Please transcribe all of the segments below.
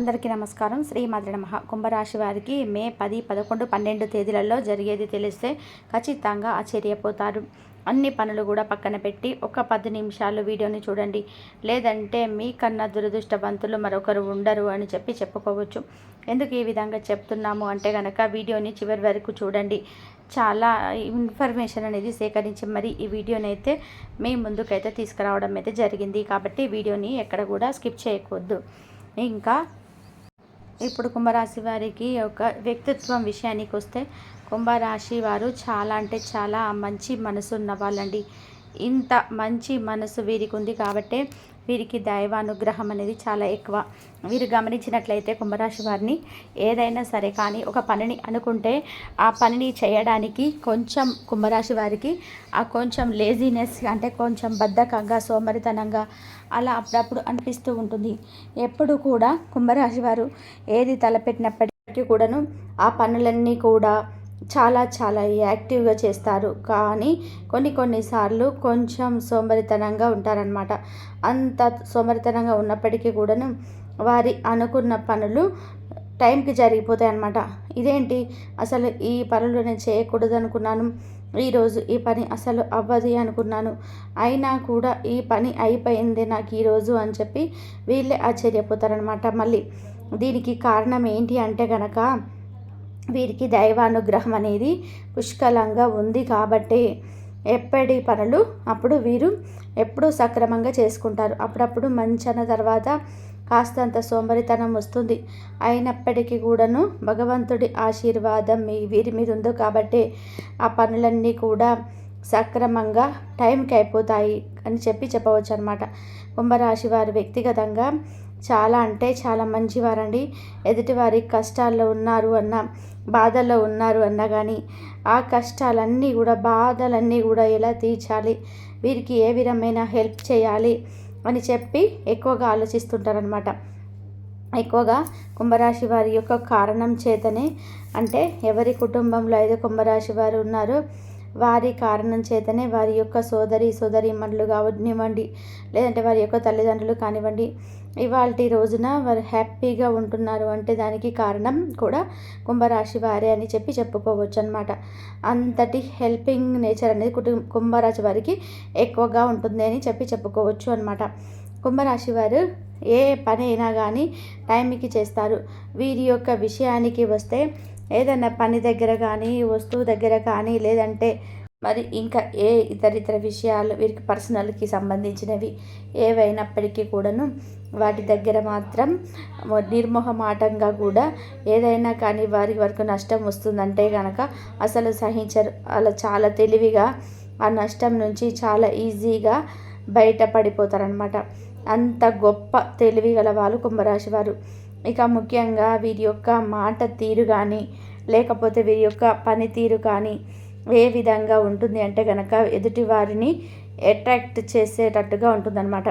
అందరికీ నమస్కారం. శ్రీ మధుర నమ. కుంభరాశి వారికి మే పది పదకొండు పన్నెండు తేదీలలో జరిగేది తెలిస్తే ఖచ్చితంగా ఆశ్చర్యపోతారు. అన్ని పనులు కూడా పక్కన పెట్టి ఒక పది నిమిషాలు వీడియోని చూడండి. లేదంటే మీకన్నా దురదృష్టవంతులు మరొకరు ఉండరు అని చెప్పి చెప్పుకోవచ్చు. ఎందుకు ఈ విధంగా చెప్తున్నాము అంటే కనుక వీడియోని చివరి వరకు చూడండి. చాలా ఇన్ఫర్మేషన్ అనేది సేకరించి మరి ఈ వీడియోని అయితే మీ ముందుకైతే తీసుకురావడం అయితే జరిగింది. కాబట్టి వీడియోని ఎక్కడ కూడా స్కిప్ చేయకూడదు. ఇంకా ఇప్పుడు కుంభరాశి వారికి ఒక వ్యక్తిత్వం విషయానికి వస్తే కుంభరాశి వారు చాలా అంటే చాలా మంచి మనసు ఉన్నవాళ్ళండి. ఇంత మంచి మనసు వీరికి ఉంది కాబట్టే వీరికి దైవానుగ్రహం అనేది చాలా ఎక్కువ. వీరు గమనించినట్లయితే కుంభరాశి వారిని ఏదైనా సరే కానీ ఒక పనిని అనుకుంటే ఆ పనిని చేయడానికి కొంచెం కుంభరాశి వారికి ఆ కొంచెం లేజినెస్ అంటే కొంచెం బద్ధకంగా సోమరితనంగా అలా అప్పుడప్పుడు అనిపిస్తూ ఉంటుంది. ఎప్పుడు కూడా కుంభరాశి వారు ఏది తలపెట్టినప్పటికీ కూడాను ఆ పనులన్నీ కూడా చాలా చాలా యాక్టివ్గా చేస్తారు. కానీ కొన్ని కొన్నిసార్లు కొంచెం సోమరితనంగా ఉంటారనమాట అంత సోమరితనంగా ఉన్నప్పటికీ కూడాను వారి అనుకున్న పనులు టైంకి జరిగిపోతాయి అన్నమాట ఇదేంటి? అసలు ఈ పనులు నేను చేయకూడదు అనుకున్నాను ఈరోజు ఈ పని అసలు అవ్వదు అనుకున్నాను. అయినా కూడా ఈ పని అయిపోయింది నాకు ఈరోజు అని చెప్పి వీళ్ళే ఆశ్చర్యపోతారనమాట మళ్ళీ దీనికి కారణం ఏంటి అంటే కనుక వీరికి దైవానుగ్రహం అనేది పుష్కలంగా ఉంది కాబట్టి ఎప్పటి పనులు అప్పుడు వీరు ఎప్పుడూ సక్రమంగా చేసుకుంటారు. అప్పుడప్పుడు మంచన తర్వాత కాస్తంత సోమరితనం వస్తుంది. అయినప్పటికీ కూడాను భగవంతుడి ఆశీర్వాదం మీ వీరి మీద ఉందో కాబట్టి ఆ పనులన్నీ కూడా సక్రమంగా టైంకి అయిపోతాయి అని చెప్పి చెప్పవచ్చు అనమాట కుంభరాశి వారు వ్యక్తిగతంగా చాలా అంటే చాలా మంచివారండి. ఎదుటివారి కష్టాల్లో ఉన్నారు అన్న బాధల్లో ఉన్నారు అన్నా కానీ ఆ కష్టాలన్నీ కూడా బాధలన్నీ కూడా ఎలా తీర్చాలి? వీరికి ఏ విధమైన హెల్ప్ చేయాలి? అని చెప్పి ఎక్కువగా ఆలోచిస్తుంటారనమాట ఎక్కువగా కుంభరాశి వారి యొక్క కారణం చేతనే అంటే ఎవరి కుటుంబంలో అయితే కుంభరాశి వారు ఉన్నారో వారి కారణం చేతనే వారి యొక్క సోదరి సోదరి మనులు కానివ్వండి లేదంటే వారి యొక్క తల్లిదండ్రులు కానివ్వండి. ఇవాళ రోజున వారు హ్యాపీగా ఉంటున్నారు అంటే దానికి కారణం కూడా కుంభరాశి వారే అని చెప్పి చెప్పుకోవచ్చు అనమాట అంతటి హెల్పింగ్ నేచర్ అనేది కుటుంబ కుంభరాశి వారికి ఎక్కువగా ఉంటుంది అని చెప్పి చెప్పుకోవచ్చు అనమాట కుంభరాశి వారు ఏ పని అయినా కానీ టైంకి చేస్తారు. వీరి యొక్క విషయానికి వస్తే ఏదైనా పని దగ్గర కానీ వస్తువు దగ్గర కానీ లేదంటే మరి ఇంకా ఏ ఇతర ఇతర విషయాలు వీరికి పర్సనల్కి సంబంధించినవి ఏవైనప్పటికీ కూడాను వాటి దగ్గర మాత్రం నిర్మోహమాటంగా కూడా ఏదైనా కానీ వారి వరకు నష్టం వస్తుందంటే కనుక అసలు సహించరు. అలా చాలా తెలివిగా ఆ నష్టం నుంచి చాలా ఈజీగా బయటపడిపోతారనమాట అంత గొప్ప తెలివి గల వాళ్ళు కుంభరాశి వారు. ఇక ముఖ్యంగా వీరి యొక్క మాట తీరు కానీ లేకపోతే వీరి యొక్క పనితీరు కానీ ఏ విధంగా ఉంటుంది అంటే కనుక ఎదుటి వారిని అట్రాక్ట్ చేసేటట్టుగా ఉంటుందన్నమాట.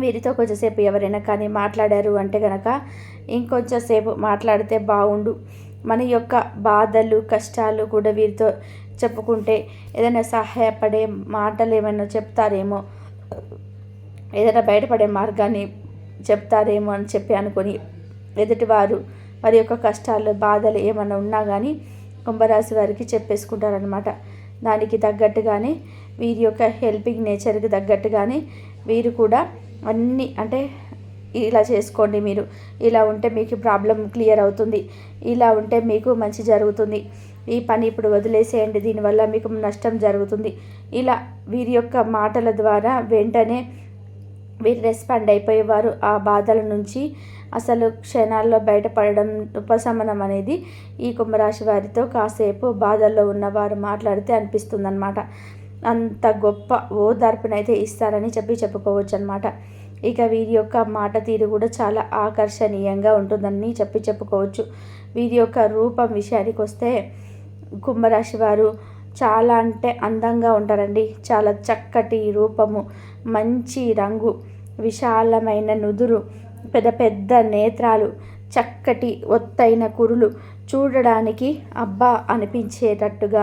వీరితో కొంచెంసేపు ఎవరైనా కానీ మాట్లాడారు అంటే కనుక ఇంకొంచెంసేపు మాట్లాడితే బాగుండు మన యొక్క బాధలు కష్టాలు కూడా వీరితో చెప్పుకుంటే ఏదైనా సహాయపడే మాటలు ఏమైనా చెప్తారేమో? ఏదైనా బయటపడే మార్గాన్ని చెప్తారేమో అని చెప్పి అనుకొని ఎదుటివారు వారి యొక్క కష్టాలు బాధలు ఏమైనా ఉన్నా కానీ కుంభరాశి వారికి చెప్పేసుకుంటారనమాట దానికి తగ్గట్టుగానే వీరి యొక్క హెల్పింగ్ నేచర్కి తగ్గట్టుగానే వీరు కూడా అన్నీ అంటే ఇలా చేసుకోండి మీరు. ఇలా ఉంటే మీకు ప్రాబ్లం క్లియర్ అవుతుంది. ఇలా ఉంటే మీకు మంచి జరుగుతుంది. ఈ పని ఇప్పుడు వదిలేసేయండి. దీనివల్ల మీకు నష్టం జరుగుతుంది. ఇలా వీరి యొక్క మాటల ద్వారా వెంటనే వీరు రెస్పాండ్ అయిపోయేవారు. ఆ బాధల నుంచి అసలు క్షణాల్లో బయటపడడం ఉపశమనం అనేది ఈ కుంభరాశి వారితో కాసేపు బాధల్లో ఉన్నవారు మాట్లాడితే అనిపిస్తుందన్నమాట. అంత గొప్ప ఓదార్పునైతే ఇస్తారని చెప్పి చెప్పుకోవచ్చు అనమాట ఇక వీరి యొక్క మాట తీరు కూడా చాలా ఆకర్షణీయంగా ఉంటుందని చెప్పి చెప్పుకోవచ్చు. వీరి యొక్క రూపం విషయానికి వస్తే కుంభరాశి వారు చాలా అంటే అందంగా ఉంటారండి. చాలా చక్కటి రూపము మంచి రంగు విశాలమైన నుదురు పెద్ద పెద్ద నేత్రాలు చక్కటి ఒత్తైన కురులు చూడడానికి అబ్బా అనిపించేటట్టుగా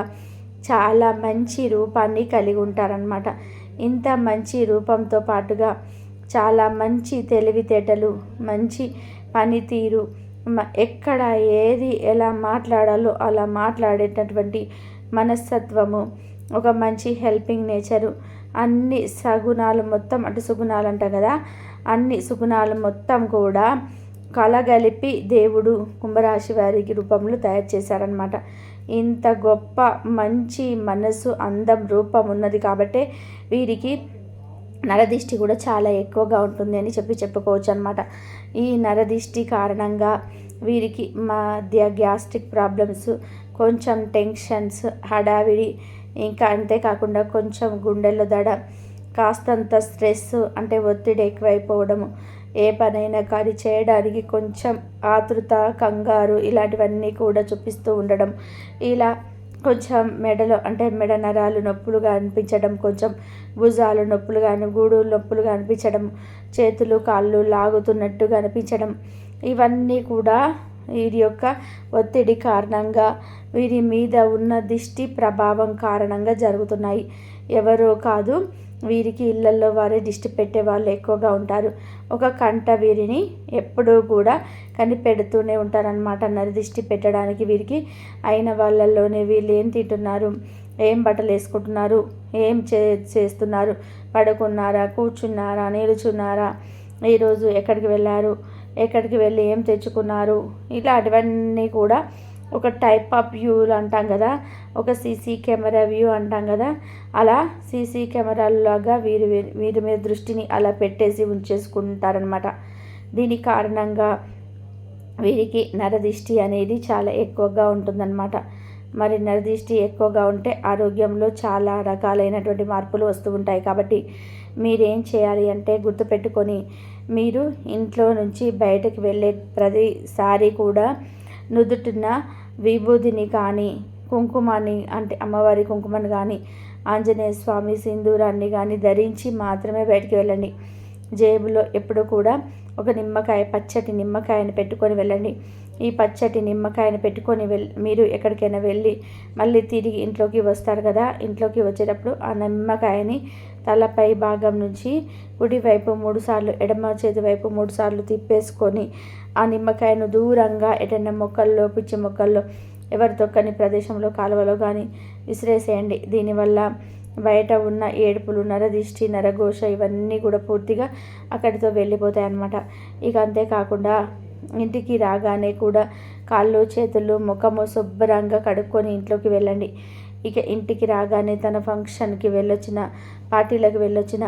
చాలా మంచి రూపాన్ని కలిగి ఉంటారనమాట ఇంత మంచి రూపంతో పాటుగా చాలా మంచి తెలివితేటలు మంచి పనితీరు మ- ఎక్కడ ఏది ఎలా మాట్లాడాలో అలా మాట్లాడేటటువంటి మనస్తత్వము ఒక మంచి హెల్పింగ్ నేచరు అన్ని సగుణాలు మొత్తం అంటే సుగుణాలు అంట కదా అన్ని సుగుణాలు మొత్తం కూడా కలగలిపి దేవుడు కుంభరాశి వారికి రూపంలో తయారు చేశారనమాట ఇంత గొప్ప మంచి మనసు అందం రూపం ఉన్నది కాబట్టే వీరికి నరదిష్టి కూడా చాలా ఎక్కువగా ఉంటుంది అని చెప్పి చెప్పుకోవచ్చు అనమాట ఈ నరదిష్టి కారణంగా వీరికి మధ్య గ్యాస్ట్రిక్ ప్రాబ్లమ్స్ కొంచెం టెన్షన్స్ హడావిడి ఇంకా అంతేకాకుండా కొంచెం గుండెల్లో దడ కాస్తంత స్ట్రెస్ అంటే ఒత్తిడి ఎక్కువైపోవడము ఏ పనైనా కానీ చేయడానికి కొంచెం ఆతృత కంగారు ఇలాంటివన్నీ కూడా చూపిస్తూ ఉండడం. ఇలా కొంచెం మెడలో అంటే మెడ నరాలు నొప్పులుగా అనిపించడం కొంచెం భుజాలు నొప్పులుగా కానీ గూడు నొప్పులుగా అనిపించడం చేతులు కాళ్ళు లాగుతున్నట్టుగా అనిపించడం ఇవన్నీ కూడా వీరి యొక్క ఒత్తిడి కారణంగా వీరి మీద ఉన్న దిష్టి ప్రభావం కారణంగా జరుగుతున్నాయి. ఎవరో కాదు వీరికి ఇళ్ళల్లో వారే దిష్టి పెట్టే వాళ్ళు ఎక్కువగా ఉంటారు. ఒక కంట వీరిని ఎప్పుడూ కూడా కనిపెడుతూనే ఉంటారనమాట అన్నారు దిష్టి పెట్టడానికి వీరికి అయిన వాళ్ళల్లోనే వీళ్ళు ఏం తింటున్నారు? ఏం బట్టలు వేసుకుంటున్నారు? ఏం చే చేస్తున్నారు? పడుకున్నారా? కూర్చున్నారా? నిలుచున్నారా? ఈరోజు ఎక్కడికి వెళ్ళారు? ఎక్కడికి వెళ్ళి ఏం తెచ్చుకున్నారు? ఇలాంటివన్నీ కూడా ఒక టైప్ ఆఫ్ వ్యూలు అంటాం కదా. ఒక సీసీ కెమెరా వ్యూ అంటాం కదా. అలా సీసీ కెమెరాలాగా వీరి వీరి మీద దృష్టిని అలా పెట్టేసి ఉంచేసుకుంటారనమాట దీని కారణంగా వీరికి నరదిష్టి అనేది చాలా ఎక్కువగా ఉంటుందన్నమాట. మరి నరదిష్టి ఎక్కువగా ఉంటే ఆరోగ్యంలో చాలా రకాలైనటువంటి మార్పులు వస్తూ ఉంటాయి కాబట్టి మీరేం చేయాలి అంటే గుర్తుపెట్టుకొని మీరు ఇంట్లో నుంచి బయటకు వెళ్ళే ప్రతిసారి కూడా నుదుటిన విభూతిని కానీ కుంకుమాన్ని అంటే అమ్మవారి కుంకుమని కానీ ఆంజనేయ స్వామి సింధూరాన్ని కానీ ధరించి మాత్రమే బయటికి వెళ్ళండి. జేబులో ఎప్పుడు కూడా ఒక నిమ్మకాయ పచ్చటి నిమ్మకాయని పెట్టుకొని వెళ్ళండి. ఈ పచ్చటి నిమ్మకాయని పెట్టుకొని వెళ్ మీరు ఎక్కడికైనా వెళ్ళి మళ్ళీ తిరిగి ఇంట్లోకి వస్తారు కదా ఇంట్లోకి వచ్చేటప్పుడు ఆ నిమ్మకాయని తలపై భాగం నుంచి కుడి వైపు మూడుసార్లు ఎడమ చేతి వైపు మూడుసార్లు తిప్పేసుకొని ఆ నిమ్మకాయను దూరంగా ఎటైనా మొక్కల్లో పిచ్చి మొక్కల్లో ఎవరి తొక్కని ప్రదేశంలో కాలువలో కానీ విసిరేసేయండి. దీనివల్ల బయట ఉన్న ఏడుపులు నరదిష్టి నరఘోష ఇవన్నీ కూడా పూర్తిగా అక్కడితో వెళ్ళిపోతాయి అన్నమాట ఇక అంతేకాకుండా ఇంటికి రాగానే కూడా కాళ్ళు చేతులు ముఖము శుభ్రంగా కడుక్కొని ఇంట్లోకి వెళ్ళండి. ఇక ఇంటికి రాగానే తన ఫంక్షన్కి వెళ్ళొచ్చిన పార్టీలకు వెళ్ళొచ్చిన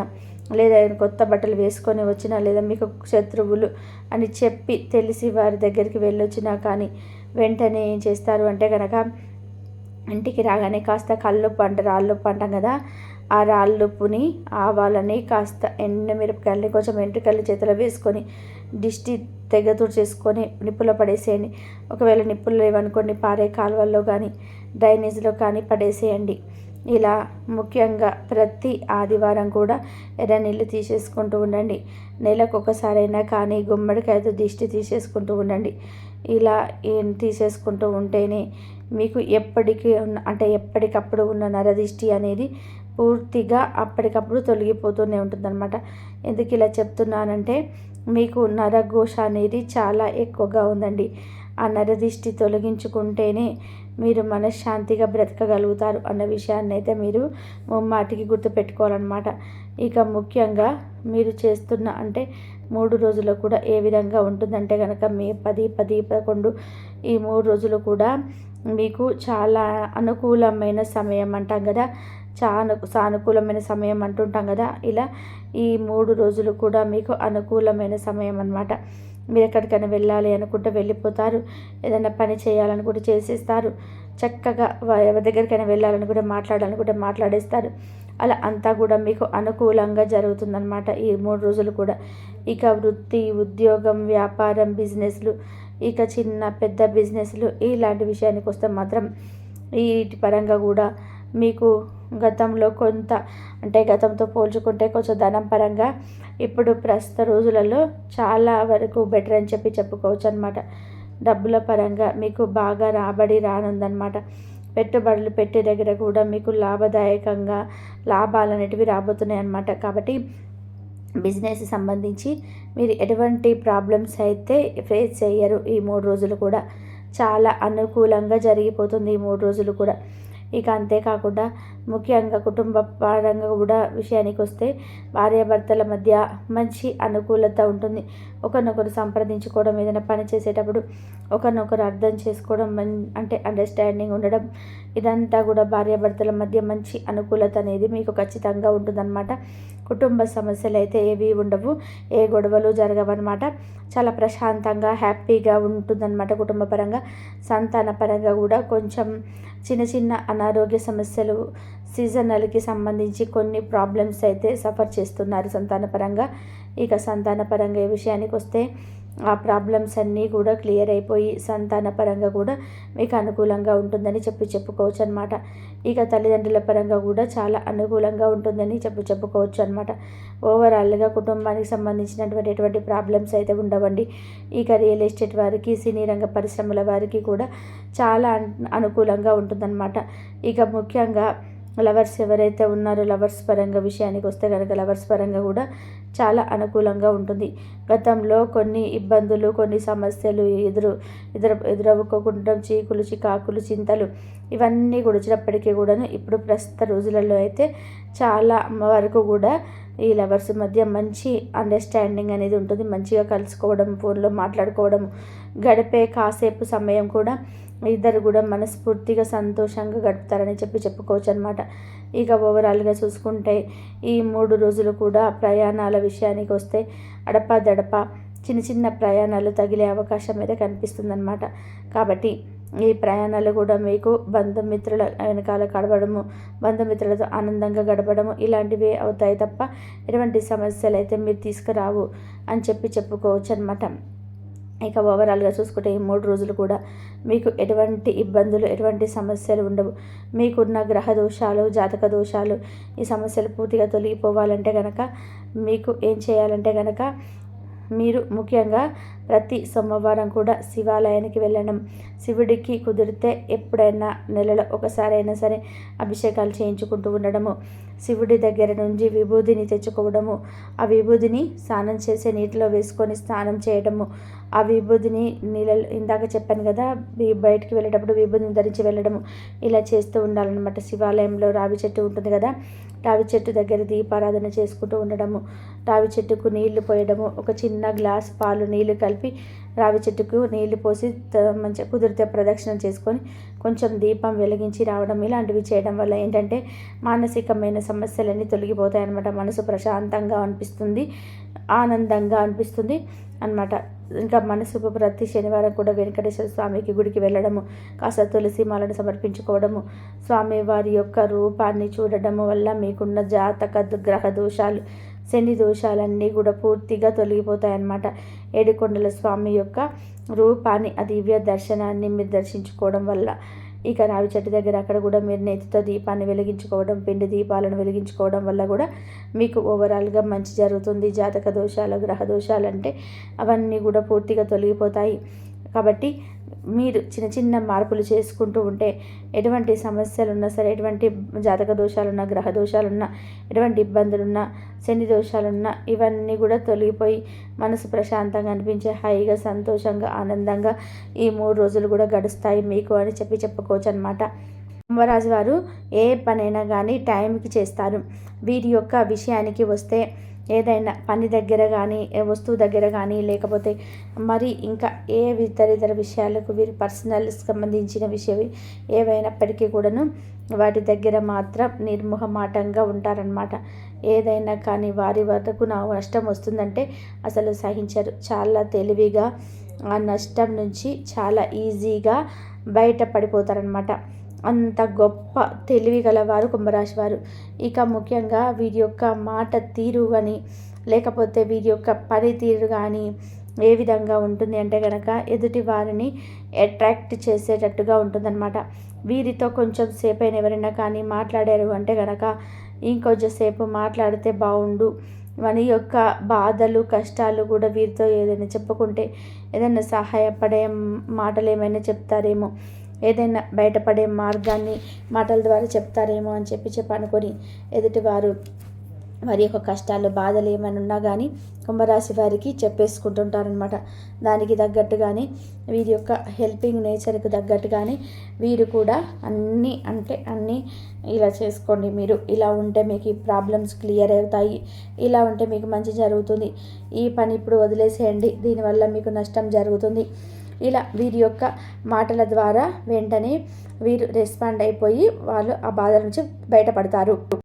లేదా కొత్త బట్టలు వేసుకొని వచ్చినా లేదా మీకు శత్రువులు అని చెప్పి తెలిసి వారి దగ్గరికి వెళ్ళొచ్చినా కానీ వెంటనే ఏం చేస్తారు అంటే కనుక ఇంటికి రాగానే కాస్త కళ్ళు అంటే రాళ్ళు అంటాం కదా ఆ రాళ్ళుప్పుని ఆవాలని కాస్త ఎండమిరపకాయలని కొంచెం ఎంట్రుకల్లి చేతిలో వేసుకొని దిష్టి తెగ చేసుకొని నిప్పులో పడేసేయండి. ఒకవేళ నిప్పులు లేవనుకోండి పారే కాలువల్లో కానీ డ్రైనేజ్లో కానీ పడేసేయండి. ఇలా ముఖ్యంగా ప్రతి ఆదివారం కూడా ఎర్ర నీళ్ళు తీసేసుకుంటూ ఉండండి. నెలకు ఒకసారైనా కానీ గుమ్మడికాయతో దిష్టి తీసేసుకుంటూ ఉండండి. ఇలా ఏం తీసేసుకుంటూ ఉంటేనే మీకు ఎప్పటికీ ఉన్న అంటే ఎప్పటికప్పుడు ఉన్న నరదిష్టి అనేది పూర్తిగా అప్పటికప్పుడు తొలగిపోతూనే ఉంటుందన్నమాట. ఎందుకు ఇలా చెప్తున్నానంటే మీకు నరఘోష అనేది చాలా ఎక్కువగా ఉందండి. ఆ నరదిష్టి తొలగించుకుంటేనే మీరు మనశ్శాంతిగా బ్రతకగలుగుతారు అన్న విషయాన్ని అయితే మీరు మాటికి గుర్తుపెట్టుకోవాలన్నమాట. ఇక ముఖ్యంగా మీరు చేస్తున్న అంటే మూడు రోజులు కూడా ఏ విధంగా ఉంటుందంటే కనుక మే పది పది పదకొండు ఈ మూడు రోజులు కూడా మీకు చాలా అనుకూలమైన సమయం అంటాం కదా. చాలా సానుకూలమైన సమయం అంటుంటాం కదా. ఇలా ఈ మూడు రోజులు కూడా మీకు అనుకూలమైన సమయం అనమాట మీరు ఎక్కడికైనా వెళ్ళాలి అనుకుంటే వెళ్ళిపోతారు. ఏదైనా పని చేయాలనుకుంటే చేసేస్తారు. చక్కగా ఎవరి దగ్గరికైనా వెళ్ళాలనుకుంటే మాట్లాడాలనుకుంటే మాట్లాడేస్తారు. అలా అంతా కూడా మీకు అనుకూలంగా జరుగుతుందన్నమాట ఈ మూడు రోజులు కూడా. ఇక వృత్తి ఉద్యోగం వ్యాపారం బిజినెస్లు ఇక చిన్న పెద్ద బిజినెస్లు ఇలాంటి విషయానికి వస్తే మాత్రం వీటి పరంగా కూడా మీకు గతంలో కొంత అంటే గతంతో పోల్చుకుంటే కొంచెం ధనం పరంగా ఇప్పుడు ప్రస్తుత రోజులలో చాలా వరకు బెటర్ అని చెప్పి చెప్పుకోవచ్చు అనమాట డబ్బుల పరంగా మీకు బాగా రాబడి రానుందనమాట పెట్టుబడులు పెట్టే దగ్గర కూడా మీకు లాభదాయకంగా లాభాలు అనేటివి రాబోతున్నాయి అన్నమాట కాబట్టి బిజినెస్ సంబంధించి మీరు ఎటువంటి ప్రాబ్లమ్స్ అయితే ఫేస్ చేయరు ఈ మూడు రోజులు కూడా. చాలా అనుకూలంగా జరిగిపోతుంది ఈ మూడు రోజులు కూడా. ఇక అంతేకాకుండా ముఖ్యంగా కుటుంబ పరంగా కూడా విషయానికి వస్తే భార్యాభర్తల మధ్య మంచి అనుకూలత ఉంటుంది. ఒకరినొకరు సంప్రదించుకోవడం ఏదైనా పని చేసేటప్పుడు ఒకరినొకరు అర్థం చేసుకోవడం మన్ అంటే అండర్స్టాండింగ్ ఉండడం ఇదంతా కూడా భార్యాభర్తల మధ్య మంచి అనుకూలత అనేది మీకు ఖచ్చితంగా ఉంటుందన్నమాట. కుటుంబ సమస్యలు అయితే ఏవి ఉండవు ఏ గొడవలు జరగవన్నమాట. చాలా ప్రశాంతంగా హ్యాపీగా ఉంటుందన్నమాట కుటుంబ పరంగా సంతాన పరంగా కూడా కొంచెం చిన్న చిన్న అనారోగ్య సమస్యలు సీజనల్కి సంబంధించి కొన్ని ప్రాబ్లమ్స్ అయితే సఫర్ చేస్తున్నారు సంతానపరంగా. ఇక సంతానపరంగా ఈ విషయానికి వస్తే ఆ ప్రాబ్లమ్స్ అన్నీ కూడా క్లియర్ అయిపోయి సంతాన పరంగా కూడా మీకు అనుకూలంగా ఉంటుందని చెప్పి చెప్పుకోవచ్చు అనమాట ఇక తల్లిదండ్రుల పరంగా కూడా చాలా అనుకూలంగా ఉంటుందని చెప్పి చెప్పుకోవచ్చు అనమాట ఓవరాల్గా కుటుంబానికి సంబంధించినటువంటి ఎటువంటి ప్రాబ్లమ్స్ అయితే ఉండవండి. ఇక రియల్ ఎస్టేట్ వారికి సినీ రంగ పరిశ్రమల వారికి కూడా చాలా అనుకూలంగా ఉంటుందన్నమాట. ఇక ముఖ్యంగా లవర్స్ ఎవరైతే ఉన్నారో లవర్స్ పరంగా విషయానికి వస్తే కనుక లవర్స్ పరంగా కూడా చాలా అనుకూలంగా ఉంటుంది. గతంలో కొన్ని ఇబ్బందులు కొన్ని సమస్యలు ఎదురు ఎదురు ఎదురవ్వుకోకుండా చీకులు చికాకులు చింతలు ఇవన్నీ కూడా కూడాను ఇప్పుడు ప్రస్తుత రోజులలో అయితే చాలా వరకు కూడా ఈ లవర్స్ మధ్య మంచి అండర్స్టాండింగ్ అనేది ఉంటుంది. మంచిగా కలుసుకోవడం ఫోన్లో మాట్లాడుకోవడం గడిపే కాసేపు సమయం కూడా ఇద్దరు కూడా మనస్ఫూర్తిగా సంతోషంగా గడుపుతారని చెప్పి చెప్పుకోవచ్చు అనమాట ఇక ఓవరాల్గా చూసుకుంటే ఈ మూడు రోజులు కూడా ప్రయాణాల విషయానికి వస్తే అడప దడప చిన్న చిన్న ప్రయాణాలు తగిలే అవకాశం అయితే కనిపిస్తుందన్నమాట. కాబట్టి ఈ ప్రయాణాలు కూడా మీకు బంధుమిత్రుల వెనకాల గడపడము బంధుమిత్రులతో ఆనందంగా గడపడము ఇలాంటివి అవుతాయి తప్ప ఎటువంటి సమస్యలు అయితే మీరు తీసుకురావు అని చెప్పి చెప్పుకోవచ్చు అనమాట ఇక ఓవరాల్గా చూసుకుంటే ఈ మూడు రోజులు కూడా మీకు ఎటువంటి ఇబ్బందులు ఎటువంటి సమస్యలు ఉండవు. మీకున్న గ్రహ దోషాలు జాతక దోషాలు ఈ సమస్యలు పూర్తిగా తొలగిపోవాలంటే కనుక మీకు ఏం చేయాలంటే కనుక మీరు ముఖ్యంగా ప్రతి సోమవారం కూడా శివాలయానికి వెళ్ళడం. శివుడికి కుదిరితే ఎప్పుడైనా నెలలో ఒకసారైనా సరే అభిషేకాలు చేయించుకుంటూ ఉండడము. శివుడి దగ్గర నుంచి విభూదిని తెచ్చుకోవడము. ఆ విభూదిని స్నానం చేసే నీటిలో వేసుకొని స్నానం చేయడము. ఆ విభూదిని నీళ్ళ ఇందాక చెప్పాను కదా బయటికి వెళ్ళేటప్పుడు విభూదిని ధరించి వెళ్ళడము. ఇలా చేస్తూ ఉండాలన్నమాట. శివాలయంలో రావి చెట్టు ఉంటుంది కదా రావి చెట్టు దగ్గర దీపారాధన చేసుకుంటూ ఉండడము. రావి చెట్టుకు నీళ్ళు పోయడము. ఒక చిన్న గ్లాస్ పాలు నీళ్ళు కలిపి రావి చెట్టుకు నీళ్ళు పోసి మంచిగా కుదిరితే ప్రదక్షిణ చేసుకొని కొంచెం దీపం వెలిగించి రావడం ఇలాంటివి చేయడం వల్ల ఏంటంటే మానసికమైన సమస్యలన్నీ తొలగిపోతాయన్నమాట. మనసు ప్రశాంతంగా అనిపిస్తుంది ఆనందంగా అనిపిస్తుంది అనమాట ఇంకా మనసుకు ప్రతి శనివారం కూడా వెంకటేశ్వర స్వామికి గుడికి వెళ్ళడము కాస్త తులసి మాలను సమర్పించుకోవడము స్వామి వారి యొక్క రూపాన్ని చూడడము వల్ల మీకున్న జాతక గ్రహ దోషాలు శని దోషాలన్నీ కూడా పూర్తిగా తొలగిపోతాయన్నమాట. ఏడుకొండల స్వామి యొక్క రూపాన్ని ఆ దివ్య దర్శనాన్ని మీరు దర్శించుకోవడం వల్ల ఇక రావి చెట్టు దగ్గర అక్కడ కూడా మీరు నెత్తితో దీపాన్ని వెలిగించుకోవడం పిండి దీపాలను వెలిగించుకోవడం వల్ల కూడా మీకు ఓవరాల్గా మంచి జరుగుతుంది. జాతక దోషాలు గ్రహ దోషాలు అంటే అవన్నీ కూడా పూర్తిగా తొలగిపోతాయి. కాబట్టి మీరు చిన్న చిన్న మార్పులు చేసుకుంటూ ఉంటే ఎటువంటి సమస్యలు ఉన్నా సరే ఎటువంటి జాతక దోషాలున్నా గ్రహ దోషాలున్నా ఎటువంటి ఇబ్బందులున్నా శని దోషాలున్నా ఇవన్నీ కూడా తొలగిపోయి మనసు ప్రశాంతంగా అనిపించే హాయిగా సంతోషంగా ఆనందంగా ఈ మూడు రోజులు కూడా గడుస్తాయి మీకు అని చెప్పి చెప్పుకోవచ్చు అనమాట కుంభరాజు వారు ఏ పనైనా కానీ టైంకి చేస్తారు. వీరి యొక్క విషయానికి వస్తే ఏదైనా పని దగ్గర కానీ వస్తువు దగ్గర కానీ లేకపోతే మరి ఇంకా ఏ ఇతర విషయాలకు వీరి పర్సనల్ సంబంధించిన విషయం ఏవైనప్పటికీ కూడాను వాటి దగ్గర మాత్రం నిర్మోహమాటంగా ఉంటారనమాట ఏదైనా కానీ వారి వరకు నా నష్టం వస్తుందంటే అసలు సహించరు. చాలా తెలివిగా ఆ నష్టం నుంచి చాలా ఈజీగా బయటపడిపోతారనమాట అంత గొప్ప తెలివి గలవారు కుంభరాశి వారు ఇక ముఖ్యంగా వీరి యొక్క మాట తీరు కానీ లేకపోతే వీరి యొక్క పనితీరు కానీ ఏ విధంగా ఉంటుంది అంటే కనుక ఎదుటి వారిని అట్రాక్ట్ చేసేటట్టుగా ఉంటుందన్నమాట. వీరితో కొంచెం సేపు అయిన ఎవరైనా కానీ మాట్లాడారు అంటే కనుక ఇంకొంచెం సేపు మాట్లాడితే బాగుండు మన యొక్క బాధలు కష్టాలు కూడా వీరితో ఏదైనా చెప్పుకుంటే ఏదైనా సహాయపడే మాటలు ఏమైనా చెప్తారేమో. ఏదైనా బయటపడే మార్గాన్ని మాటల ద్వారా చెప్తారేమో అని చెప్పి చెప్పి అనుకొని ఎదుటివారు వారి యొక్క కష్టాలు బాధలు ఏమైనా ఉన్నా కానీ కుంభరాశి వారికి చెప్పేసుకుంటుంటారనమాట దానికి తగ్గట్టుగానే వీరి యొక్క హెల్పింగ్ నేచర్కి తగ్గట్టుగానే వీరు కూడా అన్నీ అంటే అన్నీ ఇలా చేసుకోండి. మీరు ఇలా ఉంటే మీకు ఈ ప్రాబ్లమ్స్ క్లియర్ అవుతాయి. ఇలా ఉంటే మీకు మంచి జరుగుతుంది. ఈ పని ఇప్పుడు వదిలేసేయండి. దీనివల్ల మీకు నష్టం జరుగుతుంది. ఇలా వీరి యొక్క మాటల ద్వారా వెంటనే వీరు రెస్పాండ్ అయిపోయి వాళ్ళు ఆ బాధ నుంచి బయటపడతారు.